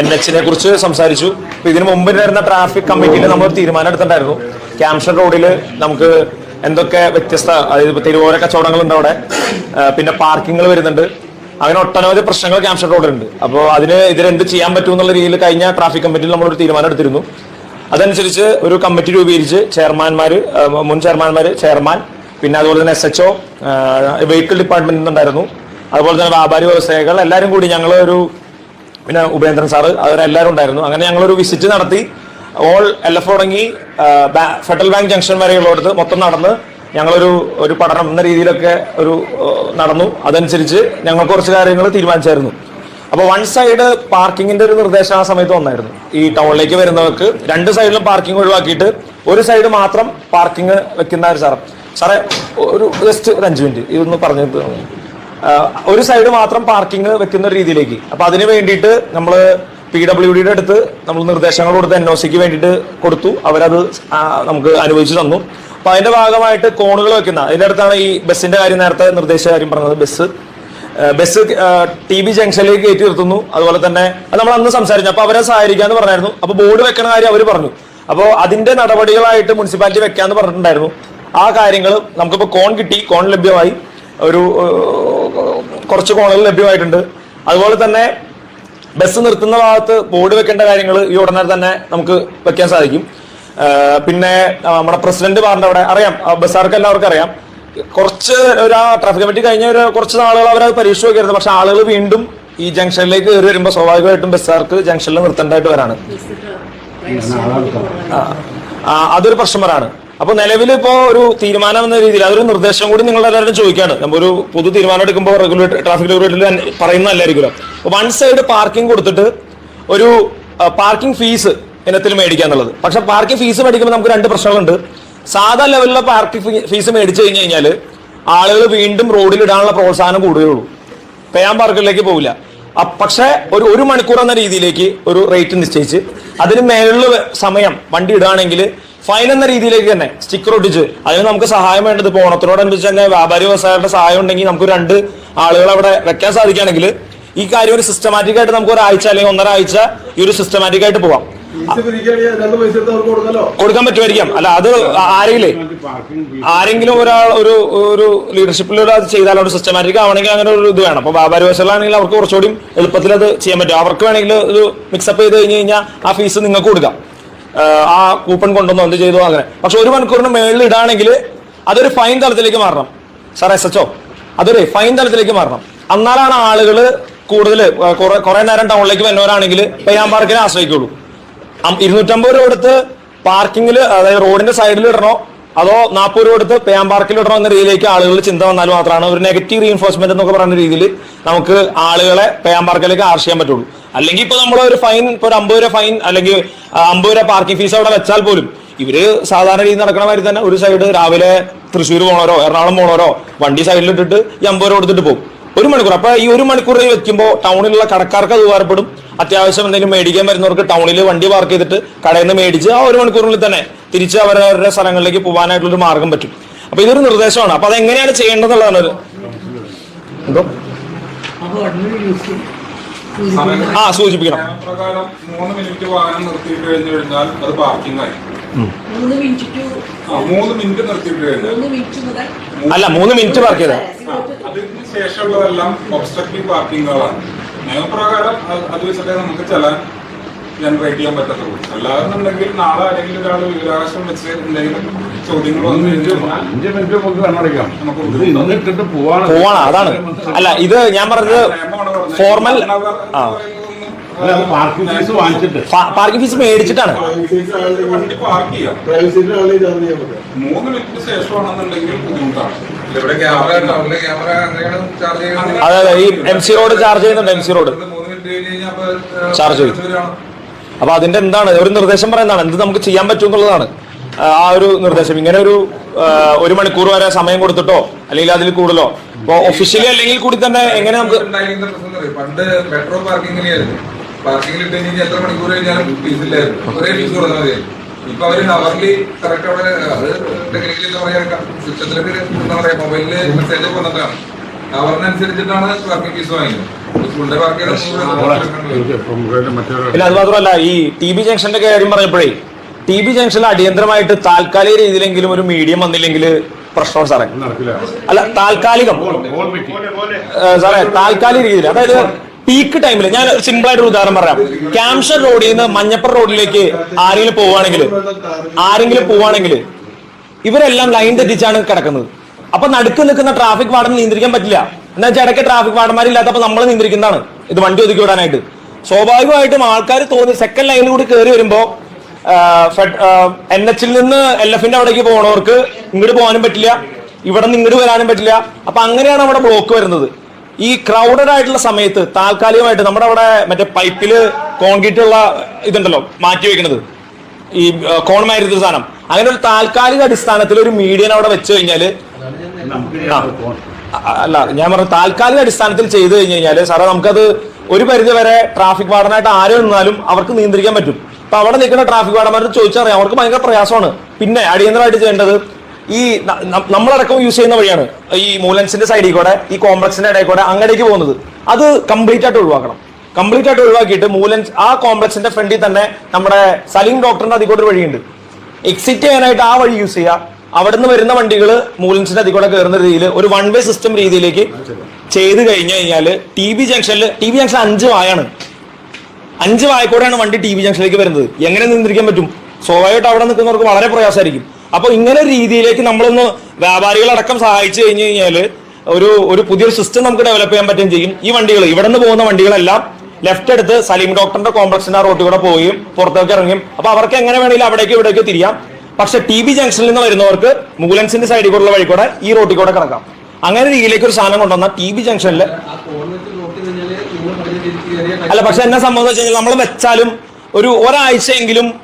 N എച്ചിനെ കുറിച്ച് സംസാരിച്ചു. അപ്പൊ ഇതിനു മുമ്പ് വരുന്ന ട്രാഫിക് കമ്മിറ്റിയിൽ നമ്മൾ തീരുമാനം എടുത്തിട്ടുണ്ടായിരുന്നു. ക്യാംഷൻ റോഡിൽ നമുക്ക് എന്തൊക്കെ വ്യത്യസ്ത അതായത് ഇപ്പൊ തിരുവോര കച്ചവടങ്ങളുണ്ട് അവിടെ പിന്നെ പാർക്കിങ്ങൾ വരുന്നുണ്ട്. അങ്ങനെ ഒട്ടനവധി പ്രശ്നങ്ങൾ ക്യാംഷൻ റോഡിലുണ്ട് അപ്പോൾ അതിന് ഇതിനെന്ത് ചെയ്യാൻ പറ്റും എന്നുള്ള രീതിയിൽ കഴിഞ്ഞ ട്രാഫിക് കമ്മിറ്റിയിൽ നമ്മളൊരു തീരുമാനം എടുത്തിരുന്നു. അതനുസരിച്ച് ഒരു കമ്മിറ്റി രൂപീകരിച്ച് ചെയർമാൻമാര് മുൻ ചെയർമാൻമാര് ചെയർമാൻ പിന്നെ അതുപോലെ തന്നെ എസ് എച്ച് ഒ വെഹിക്കിൾ ഡിപ്പാർട്ട്മെന്റിൽ നിന്നുണ്ടായിരുന്നു. അതുപോലെ തന്നെ വ്യാപാരി വ്യവസായികൾ എല്ലാവരും കൂടി ഞങ്ങൾ ഒരു പിന്നെ ഉപേന്ദ്രൻ സാറ് അവരെല്ലാവരും ഉണ്ടായിരുന്നു. അങ്ങനെ ഞങ്ങളൊരു വിസിറ്റ് നടത്തി. ഓൾ എൽ എഫ് തുടങ്ങി ഫെഡറൽ ബാങ്ക് ജംഗ്ഷൻ വരെയുള്ളിടത്ത് മൊത്തം നടന്ന് ഞങ്ങളൊരു ഒരു പഠനം എന്ന രീതിയിലൊക്കെ ഒരു നടന്നു. അതനുസരിച്ച് ഞങ്ങൾ കുറച്ച് കാര്യങ്ങൾ തീരുമാനിച്ചായിരുന്നു. അപ്പോൾ വൺ സൈഡ് പാർക്കിങ്ങിന്റെ ഒരു നിർദ്ദേശം ആ സമയത്ത് വന്നായിരുന്നു. ഈ ടൗണിലേക്ക് വരുന്നവർക്ക് രണ്ട് സൈഡിലും പാർക്കിംഗ് ഒഴിവാക്കിയിട്ട് ഒരു സൈഡ് മാത്രം പാർക്കിംഗ് വെക്കുന്ന ഒരു സാറ്. സാറേ ഒരു ജസ്റ്റ് ഒരു അഞ്ച് മിനിറ്റ് ഇതൊന്ന് പറഞ്ഞിട്ട് ആഹ് ഒരു സൈഡ് മാത്രം പാർക്കിംഗ് വെക്കുന്ന രീതിയിലേക്ക്. അപ്പൊ അതിന് വേണ്ടിയിട്ട് നമ്മൾ പി ഡബ്ല്യു ഡിയുടെ അടുത്ത് നമ്മൾ നിർദ്ദേശങ്ങൾ കൊടുത്ത് എൻ ഒ സിക്ക് വേണ്ടിയിട്ട് കൊടുത്തു. അവരത് നമുക്ക് അനുവദിച്ചു തന്നു. അപ്പൊ അതിന്റെ ഭാഗമായിട്ട് കോണുകൾ വെക്കുന്ന അതിന്റെ അടുത്താണ് ഈ ബസ്സിന്റെ കാര്യം നേരത്തെ നിർദ്ദേശ കാര്യം പറഞ്ഞത് ബസ്. ബസ് ടി ബി ജംഗ്ഷനിലേക്ക് കയറ്റി നിർത്തുന്നു. അതുപോലെ തന്നെ അത് നമ്മൾ അന്ന് സംസാരിച്ചു. അപ്പൊ അവരെ സഹായിക്കാന്ന് പറഞ്ഞായിരുന്നു. അപ്പൊ ബോർഡ് വെക്കണ കാര്യം അവർ പറഞ്ഞു. അപ്പോൾ അതിന്റെ നടപടികളായിട്ട് മുനിസിപ്പാലിറ്റി വെക്കാന്ന് പറഞ്ഞിട്ടുണ്ടായിരുന്നു. ആ കാര്യങ്ങൾ നമുക്കിപ്പോൾ കോൺ കിട്ടി കോൺ ലഭ്യമായി. ഒരു കുറച്ച് കോണുകൾ ലഭ്യമായിട്ടുണ്ട്. അതുപോലെ തന്നെ ബസ് നിർത്തുന്ന ഭാഗത്ത് ബോർഡ് വെക്കേണ്ട കാര്യങ്ങൾ ഈ ഉടനെ തന്നെ നമുക്ക് വെക്കാൻ സാധിക്കും. പിന്നെ നമ്മുടെ പ്രസിഡന്റ് പറഞ്ഞ അവിടെ അറിയാം. ബസ്സാർക്ക് എല്ലാവർക്കും അറിയാം. കുറച്ച് ഒരു ട്രാഫിക് കമ്മിറ്റി കഴിഞ്ഞ ഒരു കുറച്ച് നാളുകൾ അവരത് പരീക്ഷ നോക്കിയായിരുന്നു. പക്ഷെ ആളുകൾ വീണ്ടും ഈ ജംഗ്ഷനിലേക്ക് കയറി വരുമ്പോൾ സ്വാഭാവികമായിട്ടും ബസ്സാർക്ക് ജംഗ്ഷനിൽ നിർത്തേണ്ടതായിട്ട് വരാണ്. അതൊരു പ്രശ്നം വരാണ് അപ്പൊ നിലവിൽ ഇപ്പോ ഒരു തീരുമാനം എന്ന രീതിയിൽ അതൊരു നിർദ്ദേശം കൂടി നിങ്ങൾ എല്ലാവരും ചോദിക്കാണ്. നമ്മൾ ഒരു പൊതു തീരുമാനം എടുക്കുമ്പോൾ റെഗുലേറ്റർ ട്രാഫിക് റെഗുലേറ്ററിൽ പറയുന്നതല്ലായിരിക്കുമല്ലോ. വൺ സൈഡ് പാർക്കിംഗ് കൊടുത്തിട്ട് ഒരു പാർക്കിംഗ് ഫീസ് ഇനത്തിൽ മേടിക്കുക എന്നുള്ളത് പക്ഷെ പാർക്കിംഗ് ഫീസ് മേടിക്കുമ്പോൾ നമുക്ക് രണ്ട് പ്രശ്നങ്ങളുണ്ട്. സാധാ ലെവലിലെ പാർക്കിംഗ് ഫീസ് മേടിച്ചു കഴിഞ്ഞു കഴിഞ്ഞാൽ ആളുകൾ വീണ്ടും റോഡിൽ ഇടാനുള്ള പ്രോത്സാഹനം കൂടുകയുള്ളൂ പേയാൻ പാർക്കിലേക്ക് പോകില്ല അ- പക്ഷേ ഒരു ഒരു മണിക്കൂർ എന്ന രീതിയിലേക്ക് ഒരു റേറ്റ് നിശ്ചയിച്ച് അതിന് മേലുള്ള സമയം വണ്ടി ഇടുകയാണെങ്കിൽ ഫൈൻ എന്ന രീതിയിലേക്ക് തന്നെ സ്റ്റിക്കർ ഒട്ടിച്ച്. അതിന് നമുക്ക് സഹായം വേണ്ടത് ഇപ്പോൾ ഓണത്തിനോടനുബന്ധിച്ച് തന്നെ വ്യാപാരി വ്യവസായികളുടെ സഹായം ഉണ്ടെങ്കിൽ നമുക്ക് രണ്ട് ആളുകൾ അവിടെ വെക്കാൻ സാധിക്കുകയാണെങ്കിൽ ഈ കാര്യം ഒരു സിസ്റ്റമാറ്റിക് ആയിട്ട് നമുക്ക് ഒരാഴ്ച അല്ലെങ്കിൽ ഒന്നര ആഴ്ച ഈ ഒരു സിസ്റ്റമാറ്റിക് ആയിട്ട് പോവാം. കൊടുക്കാൻ പറ്റുമായിരിക്കാം. അല്ല അത് ആരെങ്കിലേ? ആരെങ്കിലും ഒരാൾ ഒരു ഒരു ലീഡർഷിപ്പിൽ അത് ചെയ്താൽ ഒരു സിസ്റ്റമാറ്റിക് ആവണമെങ്കിൽ അങ്ങനെ ഒരു ഇത് വേണം. അപ്പൊ വ്യാപാരി വശങ്ങളാണെങ്കിൽ അവർക്ക് കുറച്ചുകൂടി എളുപ്പത്തിൽ അത് ചെയ്യാൻ പറ്റും. അവർക്ക് വേണമെങ്കിൽ ഒരു മിക്സപ്പ് ചെയ്ത് കഴിഞ്ഞ് കഴിഞ്ഞാൽ ആ ഫീസ് നിങ്ങൾക്ക് കൊടുക്കാം. ആ കൂപ്പൺ കൊണ്ടുവന്നോ എന്ത് ചെയ്തോ അങ്ങനെ. പക്ഷെ ഒരു മണിക്കൂറിന് മേളിൽ ഇടാണെങ്കിൽ അതൊരു ഫൈൻ തലത്തിലേക്ക് മാറണം. സാർ എസ് എച്ച് അതൊരു ഫൈൻ തലത്തിലേക്ക് മാറണം. എന്നാലാണ് ആളുകൾ കൂടുതൽ കുറെ നേരം ടൗണിലേക്ക് വരുന്നവരാണെങ്കിൽ പെയ്യാൻ പാർക്കിനെ ആശ്രയിക്കുള്ളൂ. ഇരുന്നൂറ്റമ്പത് രൂപ കൊടുത്ത് പാർക്കിങ്ങിൽ അതായത് റോഡിന്റെ സൈഡിൽ ഇടണോ അതോ നാൽപ്പത് രൂപ കൊടുത്ത് പേയാൻ പാർക്കിൽ ഇടണോ എന്ന രീതിയിലേക്ക് ആളുകൾ ചിന്ത വന്നാൽ മാത്രമാണ്. ഒരു നെഗറ്റീവ് റീഎൻഫോഴ്സ്മെന്റ് എന്നൊക്കെ പറയുന്ന രീതിയിൽ നമുക്ക് ആളുകളെ പേയാൻ പാർക്കിലേക്ക് ആർഷിക്കാൻ പറ്റുള്ളൂ. അല്ലെങ്കിൽ ഇപ്പൊ നമ്മൾ ഒരു ഫൈൻ ഇപ്പൊ ഒരു അമ്പത് രൂപ ഫൈൻ അല്ലെങ്കിൽ അമ്പത് രൂപ പാർക്കിംഗ് ഫീസ് അവിടെ വെച്ചാൽ പോലും ഇവർ സാധാരണ രീതി നടക്കണ മാതിരി തന്നെ ഒരു സൈഡ് രാവിലെ തൃശ്ശൂർ പോണവരോ എറണാകുളം പോണവരോ വണ്ടി സൈഡിൽ ഇട്ടിട്ട് ഈ അമ്പത് രൂപ കൊടുത്തിട്ട് പോകും. ഒരു മണിക്കൂർ. അപ്പൊ ഈ ഒരു മണിക്കൂർ വെക്കുമ്പോൾ ടൗണിലുള്ള കടക്കാർക്ക് അത് ഉപകാരപ്പെടും. അത്യാവശ്യം എന്തെങ്കിലും മേടിക്കാൻ വരുന്നവർക്ക് ടൗണിൽ വണ്ടി പാർക്ക് ചെയ്തിട്ട് കടയിൽ നിന്ന് മേടിച്ച് ആ ഒരു മണിക്കൂറിനുള്ളിൽ തന്നെ തിരിച്ച് അവരവരുടെ സ്ഥലങ്ങളിലേക്ക് പോകാനായിട്ടുള്ള ഒരു മാർഗം പറ്റും. അപ്പൊ ഇതൊരു നിർദ്ദേശമാണ്. അപ്പൊ അത് എങ്ങനെയാണ് ചെയ്യേണ്ടതെന്നുള്ളതാണ് എന്തോ? ആ സൂചിപ്പിക്കണം. പ്രകാരം മൂന്ന് മിനിറ്റ് വാഹനം നിർത്തിയിട്ട് കഴിഞ്ഞു കഴിഞ്ഞാൽ അത് പാർക്കിംഗ് ആയി. മൂന്ന് മിനിറ്റ് ആ, മൂന്ന് മിനിറ്റ് നിർത്തിയിട്ട് കഴിഞ്ഞാൽ അല്ല മൂന്ന് മിനിറ്റ് പാർക്ക് ചെയ്താൽ അതിന് ശേഷമുള്ളതെല്ലാം ഒബ്സ്ട്രക്റ്റീവ് പാർക്കിങ്ങുകളാണ് നിയമപ്രകാരം അത് വെച്ചിട്ടേ നമുക്ക് ചെലാൻ ജനറേറ്റ് ചെയ്യാൻ പറ്റത്തുള്ളൂ. അല്ലാതെന്നുണ്ടെങ്കിൽ നാളെ അല്ലെങ്കിൽ ഒരാൾ വിവരാവകാശം വെച്ച് എന്തെങ്കിലും അഞ്ച് മിനിറ്റ് നമുക്ക് കണ്ണടയ്ക്കാം. നമുക്ക് ഇത് ഇന്ന് ഇട്ടിട്ട് പോവാണ്. പോവാണ് അതാണ്. അല്ല ഇത് ഞാൻ പറഞ്ഞത് ഫോർമൽ ആ. പാർക്കിംഗ് ഫീസ് വാങ്ങിച്ചിട്ട്. പാർക്കിംഗ് ഫീസ് മേടിച്ചിട്ടാണ്. അതെ അതെ ഈ എം സി റോഡ് ചാർജ് ചെയ്യുന്നുണ്ട് എം സി റോഡ് മൂന്ന് മിനിറ്റ് കഴിഞ്ഞ് കഴിഞ്ഞാൽ അപ്പൊ ചാർജ് ചെയ്യും. അപ്പൊ അതിന്റെ എന്താണ്? ഒരു നിർദ്ദേശം പറയുന്നതാണ്. എന്ത് നമുക്ക് ചെയ്യാൻ പറ്റും എന്നുള്ളതാണ്. ആ, ഒരു നിർദ്ദേശം. ഇങ്ങനെ ഒരു ഒരു മണിക്കൂർ വരെ സമയം കൊടുത്തിട്ടോ? അല്ലെങ്കിൽ അതിൽ കൂടുതലോ? ഇപ്പൊ ഒഫീഷ്യലി അല്ലെങ്കിൽ കൂടി തന്നെ എങ്ങനെ നമുക്ക്? പണ്ട് മെട്രോ പാർക്കിങ്ങിലായിരുന്നു പാർക്കിങ്ങിൽ ഇട്ട് കഴിഞ്ഞാൽ എത്ര മണിക്കൂർ കഴിഞ്ഞാലും ഫീസില്ലായിരുന്നു ഒരേ ഫീസ് കൊടുത്താൽ മതിയായിരുന്നു. ഇപ്പൊ അവർ ഹവർലി കറക്റ്റ് അവിടെ അത് ടെക്നിക്കലി എന്താ പറയാ? സിസ്റ്റത്തിലൊക്കെ എന്താ പറയാ? മൊബൈലിൽ മെസ്സേജ് വന്നിട്ടാണ്. ഹവറിനനുസരിച്ചിട്ടാണ് പാർക്കിംഗ് ഫീസ് വാങ്ങിയത്. പിന്നെ അത് മാത്രമല്ല ഈ ടി ബി ജംഗ്ഷന്റെ കാര്യം പറഞ്ഞപ്പോഴേ ടി ബി ജംഗ്ഷനിൽ അടിയന്തരമായിട്ട് താൽക്കാലിക രീതിയിലെങ്കിലും ഒരു മീഡിയം വന്നില്ലെങ്കിൽ പ്രശ്നമാണ് സാറേ. അല്ല താൽക്കാലികം. സാറേ താൽക്കാലിക രീതിയിൽ. അതായത് പീക്ക് ടൈമിൽ ഞാൻ സിമ്പിൾ ആയിട്ട് ഒരു ഉദാഹരണം പറയാം. ക്യാംഷർ റോഡിൽ നിന്ന് മഞ്ഞപ്പുറ റോഡിലേക്ക് ആരെങ്കിലും പോവുകയാണെങ്കിൽ ആരെങ്കിലും പോവുകയാണെങ്കിൽ ഇവരെല്ലാം ലൈൻ തെറ്റിച്ചാണ് കിടക്കുന്നത്. അപ്പൊ നടുക്ക് നിൽക്കുന്ന ട്രാഫിക് വാർഡൻ നിയന്ത്രിക്കാൻ പറ്റില്ല. എന്താ വെച്ചാൽ ഇടയ്ക്ക് ട്രാഫിക് വാർഡന്മാരില്ലാത്തപ്പോൾ നമ്മൾ നിയന്ത്രിക്കുന്നതാണ്. ഇത് വണ്ടി ഒതുക്കി വിടാനായിട്ട്. സ്വാഭാവികമായിട്ടും ആൾക്കാർ തോന്നി സെക്കൻഡ് ലൈനിൽ കൂടി കയറി വരുമ്പോ എൻ എച്ചിൽ നിന്ന് എൽ എഫിന്റെ അവിടേക്ക് പോകണവർക്ക് ഇങ്ങോട്ട് പോകാനും പറ്റില്ല. ഇവിടെ നിന്ന് ഇങ്ങോട്ട് വരാനും പറ്റില്ല. അപ്പൊ അങ്ങനെയാണ് അവിടെ ബ്ലോക്ക് വരുന്നത്. ഈ ക്രൗഡഡ് ആയിട്ടുള്ള സമയത്ത് താൽക്കാലികമായിട്ട് നമ്മുടെ അവിടെ മറ്റേ പൈപ്പിൽ കോൺക്രീറ്റ് ഉള്ള ഇതുണ്ടല്ലോ മാറ്റി വെക്കുന്നത് ഈ കോൺമായിരുന്ന സാധനം. അങ്ങനെ ഒരു താൽക്കാലിക അടിസ്ഥാനത്തിൽ ഒരു മീഡിയൻ അവിടെ വെച്ച് കഴിഞ്ഞാൽ അല്ല ഞാൻ പറഞ്ഞു താൽക്കാലിക അടിസ്ഥാനത്തിൽ ചെയ്തു കഴിഞ്ഞു കഴിഞ്ഞാൽ സാറേ നമുക്കത് ഒരു പരിധി വരെ ട്രാഫിക് വാർഡനായിട്ട് ആരും നിന്നാലും അവർക്ക് നിയന്ത്രിക്കാൻ പറ്റും. അപ്പൊ അവിടെ നിൽക്കുന്ന ട്രാഫിക് വാർഡന്മാരോട് ചോദിച്ചറിയാം. അവർക്ക് ഭയങ്കര പ്രയാസമാണ്. പിന്നെ അടിയന്തരമായിട്ട് ചെയ്യേണ്ടത് ഈ നമ്മളടക്കം യൂസ് ചെയ്യുന്ന വഴിയാണ് ഈ മൂലൻസിന്റെ സൈഡിൽ കൂടെ ഈ കോംപ്ലക്സിന്റെ ഇടയിൽ കൂടെ അങ്ങടേക്ക് പോകുന്നത്. അത് കംപ്ലീറ്റ് ആയിട്ട് ഒഴിവാക്കണം. കംപ്ലീറ്റ് ആയിട്ട് ഒഴിവാക്കിയിട്ട് മൂലൻസ് ആ കോംപ്ലക്സിന്റെ ഫ്രണ്ടിൽ തന്നെ നമ്മുടെ സലീം ഡോക്ടറിന്റെ അതിൽ കൂടെ ഒരു വഴിയുണ്ട്. എക്സിറ്റ് ചെയ്യാനായിട്ട് ആ വഴി യൂസ് ചെയ്യുക. അവിടുന്ന് വരുന്ന വണ്ടികൾ മൂലൻസിന്റെ അതിൽ കൂടെ കയറുന്ന രീതിയിൽ ഒരു വൺ വേ സിസ്റ്റം രീതിയിലേക്ക് ചെയ്ത് കഴിഞ്ഞു കഴിഞ്ഞാൽ ടി ബി ജംഗ്ഷനിൽ ടി ബി ജംഗ്ഷൻ അഞ്ച് വായാണ്. അഞ്ച് വായക്കോടെയാണ് വണ്ടി ടി വി ജംഗ്ഷനിലേക്ക് വരുന്നത്. എങ്ങനെ നിയന്ത്രിക്കാൻ പറ്റും? സ്വാഭാവികമായിട്ട് അവിടെ നിൽക്കുന്നവർക്ക് വളരെ പ്രയാസമായിരിക്കും. അപ്പൊ ഇങ്ങനെ രീതിയിലേക്ക് നമ്മളൊന്ന് വ്യാപാരികളടക്കം സഹായിച്ചു കഴിഞ്ഞു കഴിഞ്ഞാൽ ഒരു ഒരു പുതിയൊരു സിസ്റ്റം നമുക്ക് ഡെവലപ്പ് ചെയ്യാൻ പറ്റുകയും ചെയ്യും. ഈ വണ്ടികൾ ഇവിടെ നിന്ന് പോകുന്ന വണ്ടികളെല്ലാം ലെഫ്റ്റ് എടുത്ത് സലീം ഡോക്ടറിന്റെ കോംപ്ലക്സിന്റെ റോട്ടിൽ കൂടെ പോവുകയും പുറത്തേക്ക് ഇറങ്ങും അപ്പൊ അവർക്ക് എങ്ങനെ വേണമെങ്കിലും അവിടേക്ക് ഇവിടേക്ക് തിരിയാം. പക്ഷെ ടി ബി ജംഗ്ഷനിൽ നിന്ന് വരുന്നവർക്ക് മുഗുലൻസിന്റെ സൈഡിൽ കൂടെയുള്ള വഴി കൂടെ ഈ റോട്ടിൽ കൂടെ കിടക്കാം അങ്ങനെ രീതിയിലേക്ക് ഒരു സാധനം കൊണ്ടുവന്ന ടി ബി ജംഗ്ഷനിൽ അല്ല പക്ഷെ എന്നെ സംബന്ധിച്ച് കഴിഞ്ഞാൽ നമ്മൾ വെച്ചാലും ഒരു ഒരാഴ്ചയെങ്കിലും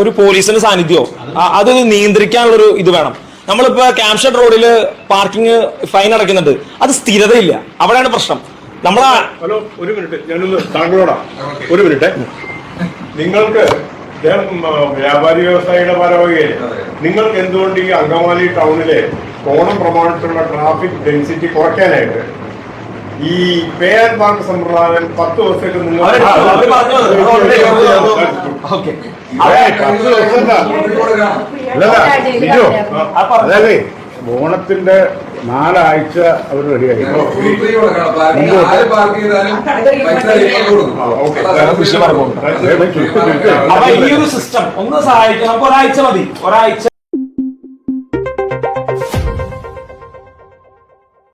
ഒരു പോലീസിന്റെ സാന്നിധ്യമോ അതൊരു അത് നിയന്ത്രിക്കാനുള്ളൊരു ഇത് വേണം. നമ്മളിപ്പോ ക്യാംഷഡ് റോഡിൽ പാർക്കിംഗ് ഫൈൻ അടയ്ക്കുന്നുണ്ട്. അത് സ്ഥിരതയില്ല. അവിടെയാണ് പ്രശ്നം. നമ്മളാ ഹലോ ഒരു മിനിറ്റ്. ഞാനൊന്ന് താങ്കളോടാ. ഒരു മിനിറ്റ്. നിങ്ങൾക്ക് വ്യാപാരി വ്യവസായിയുടെ ഭാരവാഹിയല്ലേ? നിങ്ങൾക്ക് എന്തുകൊണ്ട് ഈ അങ്കമാലി ടൗണിലെ ഓണം പ്രമാണിച്ചുള്ള ട്രാഫിക് ഡെൻസിറ്റി കുറയ്ക്കാനായിട്ട് ഈ പേർ മാർക്ക് സമ്പ്രദായം പത്ത് ബിജു, അതായത് ഓണത്തിന്റെ നാലാഴ്ച അവർ റെഡിയായി ഈ ഒരു സിസ്റ്റം ഒന്ന് സഹായിക്കണം ഒരാഴ്ച മതി ഒരാഴ്ച